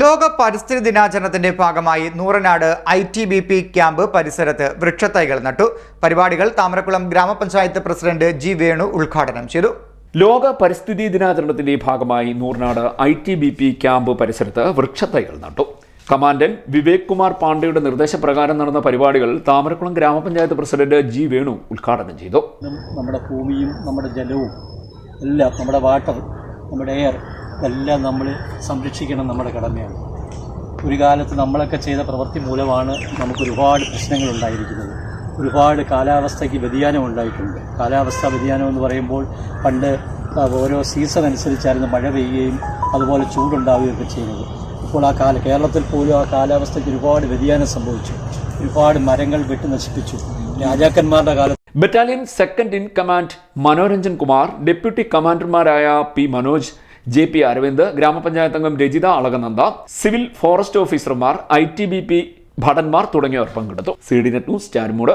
ലോക പരിസ്ഥിതി ദിനാചരണത്തിന്റെ ഭാഗമായി Nooranad I T B P camp പരിസരത്ത് വൃക്ഷത്തൈകൾ നട്ടു. പരിപാടികൾ താമരക്കുളം ഗ്രാമപഞ്ചായത്ത് പ്രസിഡന്റ് ജി വേണു ഉദ്ഘാടനം ചെയ്തു. ലോക പരിസ്ഥിതി ദിനാചരണത്തിന്റെ ഭാഗമായി Nooranad I T B P camp പരിസരത്ത് വൃക്ഷത്തൈകൾ നട്ടു. കമാൻഡന്റ് വിവേക് കുമാർ പാണ്ഡെയുടെ നിർദ്ദേശപ്രകാരം നടന്ന പരിപാടികൾ താമരക്കുളം ഗ്രാമപഞ്ചായത്ത് പ്രസിഡന്റ് ജി വേണു ഉദ്ഘാടനം ചെയ്തു. നമ്മുടെ ഭൂമിയും നമ്മുടെ ജലവും എല്ലാം നമ്മുടെ വാട്ടർ നമ്മുടെ എയർ എല്ലാം നമ്മൾ സംരക്ഷിക്കണം നമ്മുടെ കടമയാണ്. ഒരു കാലത്ത് നമ്മളൊക്കെ ചെയ്ത പ്രവൃത്തി മൂലമാണ് നമുക്ക് ഒരുപാട് പ്രശ്നങ്ങൾ ഉണ്ടായിരിക്കുന്നത്. ഒരുപാട് കാലാവസ്ഥയ്ക്ക് വ്യതിയാനം ഉണ്ടായിട്ടുണ്ട്. കാലാവസ്ഥാ വ്യതിയാനം എന്ന് പറയുമ്പോൾ പണ്ട് ഓരോ സീസൺ അനുസരിച്ചായിരുന്നു മഴ പെയ്യുകയും അതുപോലെ ചൂടുണ്ടാവുകയൊക്കെ ചെയ്യുന്നത്. ഇപ്പോൾ ആ കാല കേരളത്തിൽ പോലും ആ കാലാവസ്ഥയ്ക്ക് ഒരുപാട് വ്യതിയാനം സംഭവിച്ചു. ഒരുപാട് മരങ്ങൾ വെട്ടി നശിപ്പിച്ചു. രാജാക്കന്മാരുടെ കാലത്ത് battalion second in command Manoranjan Kumar deputy കമാൻഡർമാരായ P Manoj J P Aravind ഗ്രാമപഞ്ചായത്ത് അംഗം രജിത അളകനന്ദ സിവിൽ ഫോറസ്റ്റ് ഓഫീസർമാർ ഐ ടി ബി പി ഭടന്മാർ തുടങ്ങിയവർ പങ്കെടുത്തു. C D net news Charummood.